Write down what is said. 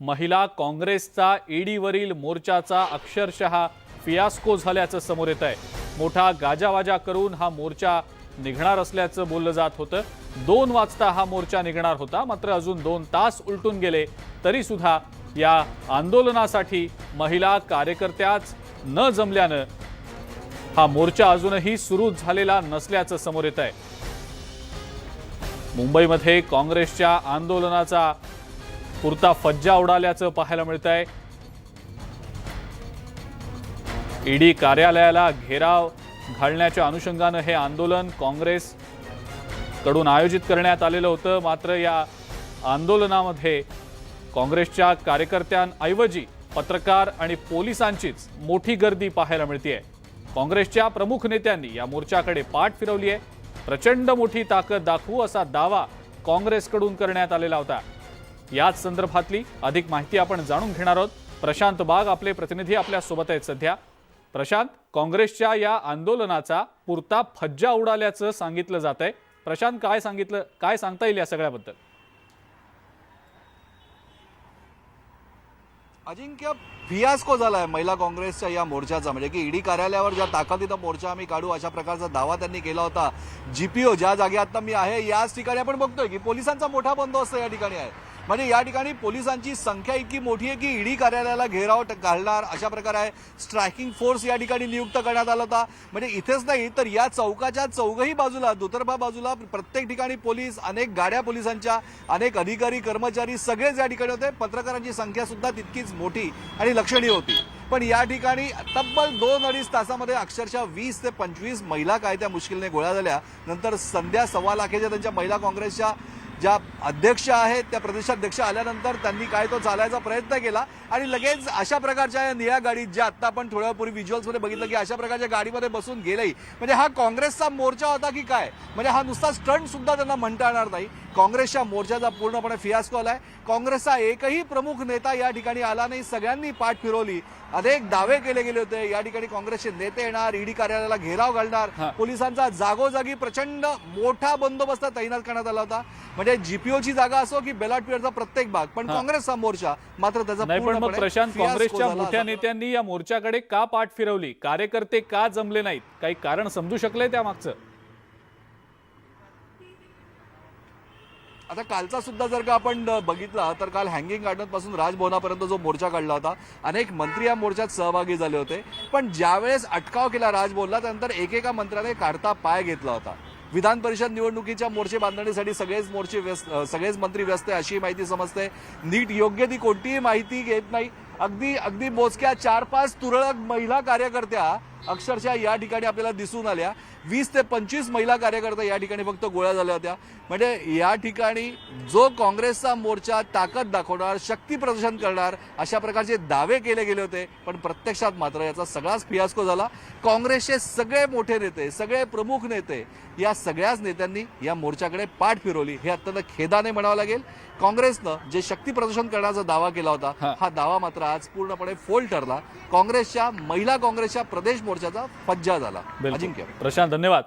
महिला काँग्रेसचा ईडीवरील मोर्चाचा अक्षरशः फियास्को झाल्याचं समोर येत आहे मोठा गाजावाजा करून हा मोर्चा निघणार असल्याचं बोललं जात होतं. दोन वाजता हा मोर्चा निघणार होता मात्र अजून दोन तास उलटून गेले तरीसुद्धा या आंदोलनासाठी महिला कार्यकर्त्याच न जमल्यानं हा मोर्चा अजूनही सुरू झालेला नसल्याचं समोर येत आहे मुंबईमध्ये काँग्रेसच्या आंदोलनाचा पुरता फज्जा उडाल्याचं पाहायला मिळत आहे ईडी कार्यालयाला घेराव घालण्याच्या अनुषंगानं हे आंदोलन काँग्रेस कडून आयोजित करण्यात आलेलं होतं. मात्र या आंदोलनामध्ये काँग्रेसच्या कार्यकर्त्यांऐवजी पत्रकार आणि पोलिसांचीच मोठी गर्दी पाहायला मिळते काँग्रेसच्या प्रमुख नेत्यांनी या मोर्चाकडे पाठ फिरवली आहे प्रचंड मोठी ताकद दाखवू असा दावा काँग्रेसकडून करण्यात आलेला होता. याच संदर्भातली अधिक माहिती आपण जाणून घेणार आहोत. प्रशांत बाग आपले प्रतिनिधी आपल्यासोबत आहेत सध्या. प्रशांत काँग्रेसच्या या आंदोलनाचा पुरता फज्जा उडाल्याचं सांगितलं जात आहे प्रशांत काय सांगितलं काय सांगता येईल या सगळ्याबद्दल? अजिंक्य फियास्को झालाय महिला काँग्रेसच्या या मोर्चाचा. म्हणजे की ईडी कार्यालयावर ज्या ताकदीनं मोर्चा आम्ही काढू अशा प्रकारचा दावा त्यांनी केला होता. जीपीओ ज्या जागी आता मी आहे याच ठिकाणी आपण बघतोय की पोलिसांचा मोठा बंदोबस्त या ठिकाणी आहे. म्हणजे या ठिकाणी पोलिसांची संख्या इतकी मोठी आहे की ईडी कार्यालयाला घेराव घालणार. अशा प्रकारे आहे स्ट्रायकिंग फोर्स या ठिकाणी नियुक्त करण्यात आला होता. म्हणजे इथेच नाही तर या चौकाच्या चौघही बाजूला दुतर्फा बाजूला प्रत्येक ठिकाणी पोलीस अनेक गाड्या पोलिसांच्या अनेक अधिकारी कर्मचारी सगळेच या ठिकाणी होते. पत्रकारांची संख्या सुद्धा तितकीच मोठी आणि लक्षणीय होती. पण या ठिकाणी तब्बल दोन अडीच तासामध्ये अक्षरशः वीस ते पंचवीस महिला काय त्या मुश्किलने गोळ्या झाल्या. नंतर संध्या सव्वा लाखेच्या त्यांच्या महिला काँग्रेसच्या ज्या अध्यक्ष आहेत त्या प्रदेशाध्यक्ष आल्यानंतर त्यांनी काय तो चालायचा प्रयत्न केला आणि लगेच अशा प्रकारच्या या निळ्या गाडीत ज्या आत्ता आपण थोड्यापूर्वी व्हिज्युअल्समध्ये बघितलं की अशा प्रकारच्या गाडीमध्ये बसून गेलंही म्हणजे हा काँग्रेसचा मोर्चा होता की काय? म्हणजे हा नुसता स्टंट सुद्धा त्यांना म्हणता येणार नाही. काँग्रेसच्या मोर्चाचा पूर्णपणे फियास्को आलाय. काँग्रेसचा एकही प्रमुख नेता या ठिकाणी आला नाही. सगळ्यांनी पाठ फिरवली. अनेक दावे केले गेले होते. या ठिकाणी काँग्रेसचे नेते येणार ईडी कार्यालयाला घेराव घालणार. पोलिसांचा जागोजागी प्रचंड मोठा बंदोबस्त तैनात करण्यात आला होता. म्हणजे जीपीओची जागा असो की बेलाट पिरियडचा प्रत्येक भाग पण. काँग्रेसचा मोर्चा मात्र त्याचा प्रशांत काँग्रेसच्या मोठ्या नेत्यांनी या मोर्चाकडे का पाठ फिरवली? कार्यकर्ते का जमले नाहीत? काही कारण समजू शकले त्यामागचं? आता कालचा सुद्धा जर का आपण बघितला तर काल हँगिंग गार्डनपासून राजभवनापर्यंत जो मोर्चा काढला होता अनेक मंत्री या मोर्चात सहभागी झाले होते. पण ज्यावेळेस अटकाव केला राजभवनला त्यानंतर एकेका मंत्र्याने काढता पाय घेतला होता. विधान परिषद निवडणुकीच्या मोर्चे बांधणीसाठी सगळेच मोर्चे व्यस्त सगळेच मंत्री व्यस्त आहे अशी माहिती समजते. नीट योग्य ती कोणतीही माहिती घेत नाही. अगदी अगदी मोजक्या चार पाच तुरळक महिला कार्यकर्त्या अक्षरशः या ठिकाणी आपल्याला दिसून आल्या. वीस ते पंचवीस महिला कार्यकर्त्या या ठिकाणी फक्त गोळ्या झाल्या होत्या. म्हणजे या ठिकाणी जो काँग्रेसचा मोर्चा ताकद दाखवणार शक्ती प्रदर्शन करणार अशा प्रकारचे दावे केले गेले होते. पण प्रत्यक्षात मात्र याचा सगळाच फियास्को झाला. काँग्रेसचे सगळे मोठे नेते सगळे प्रमुख नेते या सगळ्याच नेत्यांनी या मोर्चाकडे पाठ फिरवली. हे अत्यंत खेदाने म्हणावं लागेल. काँग्रेसनं जे शक्ती प्रदर्शन करण्याचा दावा केला. होता हा. दावा मात्र आज पूर्णपणे फोल ठरला. काँग्रेसच्या महिला काँग्रेसच्या प्रदेश मोर्चाचा फज्जा झाला. अजिंक्य. प्रशांत धन्यवाद.